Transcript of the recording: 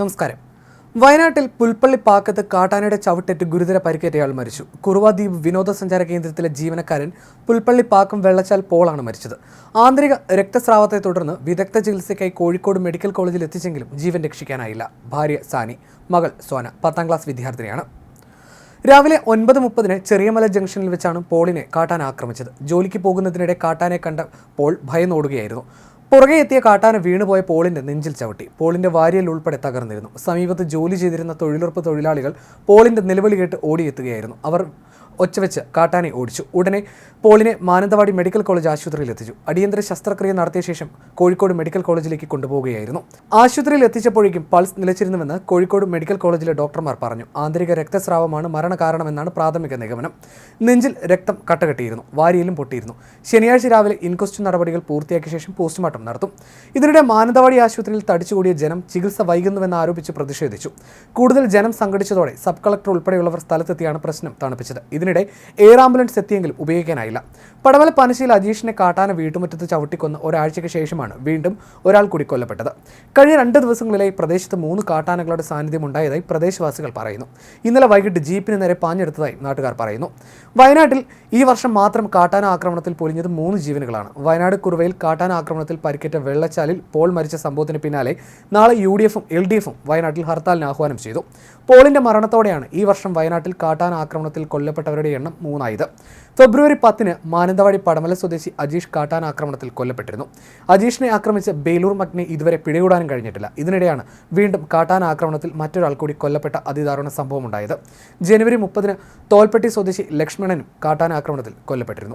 നമസ്കാരം. വയനാട്ടിൽ പുൽപ്പള്ളി പാക്കത്ത് കാട്ടാനയുടെ ചവിട്ടേറ്റ് ഗുരുതര പരിക്കേറ്റയാൾ മരിച്ചു. കുറുവാദ്വീപ് വിനോദസഞ്ചാര കേന്ദ്രത്തിലെ ജീവനക്കാരൻ പുൽപ്പള്ളി പാക്കം വെള്ളച്ചാൽ പോളാണ് മരിച്ചത്. ആന്തരിക രക്തസ്രാവത്തെ തുടർന്ന് വിദഗ്ധ ചികിത്സയ്ക്കായി കോഴിക്കോട് മെഡിക്കൽ കോളേജിൽ എത്തിച്ചെങ്കിലും ജീവൻ രക്ഷിക്കാനായില്ല. ഭാര്യ സാനി മകൾ സോന പത്താം ക്ലാസ് വിദ്യാർത്ഥിനിയാണ്. രാവിലെ ഒൻപത് മുപ്പതിന് ചെറിയമല ജംഗ്ഷനിൽ വെച്ചാണ് പോളിനെ കാട്ടാന ആക്രമിച്ചത്. ജോലിക്ക് പോകുന്നതിനിടെ കാട്ടാനെ കണ്ട പോൾ ഭയന്നോടുകയായിരുന്നു. പുറകെ എത്തിയ കാട്ടാന വീണുപോയ പോളിന്റെ നെഞ്ചിൽ ചവിട്ടി. പോളിന്റെ വാരിയൽ ഉൾപ്പെടെ തകർന്നിരുന്നു. സമീപത്ത് ജോലി ചെയ്തിരുന്ന തൊഴിലുറപ്പ് തൊഴിലാളികൾ പോളിന്റെ നിലവിളി കേട്ട് ഓടിയെത്തുകയായിരുന്നു. അവർ ഒച്ചവെച്ച് കാട്ടാനെ ഓടിച്ചു. ഉടനെ പോളിനെ മാനന്തവാടി മെഡിക്കൽ കോളേജ് ആശുപത്രിയിൽ എത്തിച്ചു. അടിയന്തര ശസ്ത്രക്രിയ നടത്തിയ ശേഷം കോഴിക്കോട് മെഡിക്കൽ കോളേജിലേക്ക് കൊണ്ടുപോവുകയായിരുന്നു. ആശുപത്രിയിൽ എത്തിച്ചപ്പോഴേക്കും പൾസ് നിലച്ചിരുന്നുവെന്ന് കോഴിക്കോട് മെഡിക്കൽ കോളേജിലെ ഡോക്ടർമാർ പറഞ്ഞു. ആന്തരിക രക്തസ്രാവമാണ് മരണകാരണമെന്നാണ് പ്രാഥമിക നിഗമനം. നെഞ്ചിൽ രക്തം കട്ടകെട്ടിയിരുന്നു. വാരിയിലും പൊട്ടിയിരുന്നു. ശനിയാഴ്ച രാവിലെ ഇൻക്വസ്റ്റ് നടപടികൾ പൂർത്തിയാക്കിയ ശേഷം പോസ്റ്റ്മോർട്ടം നടത്തും. ഇതിനിടെ മാനന്തവാടി ആശുപത്രിയിൽ തടിച്ചുകൂടിയ ജനം ചികിത്സ വൈകുന്നുവെന്ന് ആരോപിച്ച് പ്രതിഷേധിച്ചു. കൂടുതൽ ജനം സംഘടിച്ചതോടെ സബ് കളക്ടർ ഉൾപ്പെടെയുള്ളവർ സ്ഥലത്തെത്തിയാണ് പ്രശ്നം തണുപ്പിച്ചത്. ഇതിനിടെ എയർ ആംബുലൻസ് എത്തിയെങ്കിലും ഉപയോഗിക്കാനായില്ല. പടവല പനശ്ശിയിൽ അജീഷിനെ കാട്ടാന വീട്ടുമുറ്റത്ത് ചവിട്ടിക്കൊന്ന് ഒരാഴ്ചയ്ക്ക് ശേഷമാണ് വീണ്ടും ഒരാൾ കൂടി കൊല്ലപ്പെട്ടത്. കഴിഞ്ഞ രണ്ട് ദിവസങ്ങളിലായി പ്രദേശത്ത് മൂന്ന് കാട്ടാനകളുടെ സാന്നിധ്യം ഉണ്ടായതായി പ്രദേശവാസികൾ പറയുന്നു. ഇന്നലെ വൈകിട്ട് ജീപ്പിന് നേരെ പാഞ്ഞെടുത്തതായി നാട്ടുകാർ പറയുന്നു. വയനാട്ടിൽ ഈ വർഷം മാത്രം കാട്ടാന ആക്രമണത്തിൽ പൊലിഞ്ഞത് മൂന്ന് ജീവനുകളാണ്. വയനാട് കുറുവയിൽ കാട്ടാന ആക്രമണത്തിൽ പരിക്കേറ്റ വെള്ളച്ചാലിൽ പോൾ മരിച്ച സംഭവത്തിന് പിന്നാലെ നാളെ യു ഡി എഫും എൽ ഡി എഫും വയനാട്ടിൽ ഹർത്താലിന് ആഹ്വാനം ചെയ്തു. പോളിന്റെ മരണത്തോടെയാണ് ഈ വർഷം വയനാട്ടിൽ കാട്ടാന ആക്രമണത്തിൽ കൊല്ലപ്പെട്ടവരുടെ എണ്ണം മൂന്നായത്. ഫെബ്രുവരി പത്തിന് മാനന്തവാടി പടമല സ്വദേശി അജീഷ് കാട്ടാൻ ആക്രമണത്തിൽ കൊല്ലപ്പെട്ടിരുന്നു. അജീഷിനെ ആക്രമിച്ച ബേലൂർ മഗ്നെ ഇതുവരെ പിടികൂടാനും കഴിഞ്ഞിട്ടില്ല. ഇതിനിടെയാണ് വീണ്ടും കാട്ടാൻ ആക്രമണത്തിൽ മറ്റൊരാൾ കൂടി കൊല്ലപ്പെട്ട അതിദാരുണ സംഭവമുണ്ടായത്. ജനുവരി മുപ്പതിന് തോൽപ്പെട്ടി സ്വദേശി ലക്ഷ്മണനും കാട്ടാൻ ആക്രമണത്തിൽ കൊല്ലപ്പെട്ടിരുന്നു.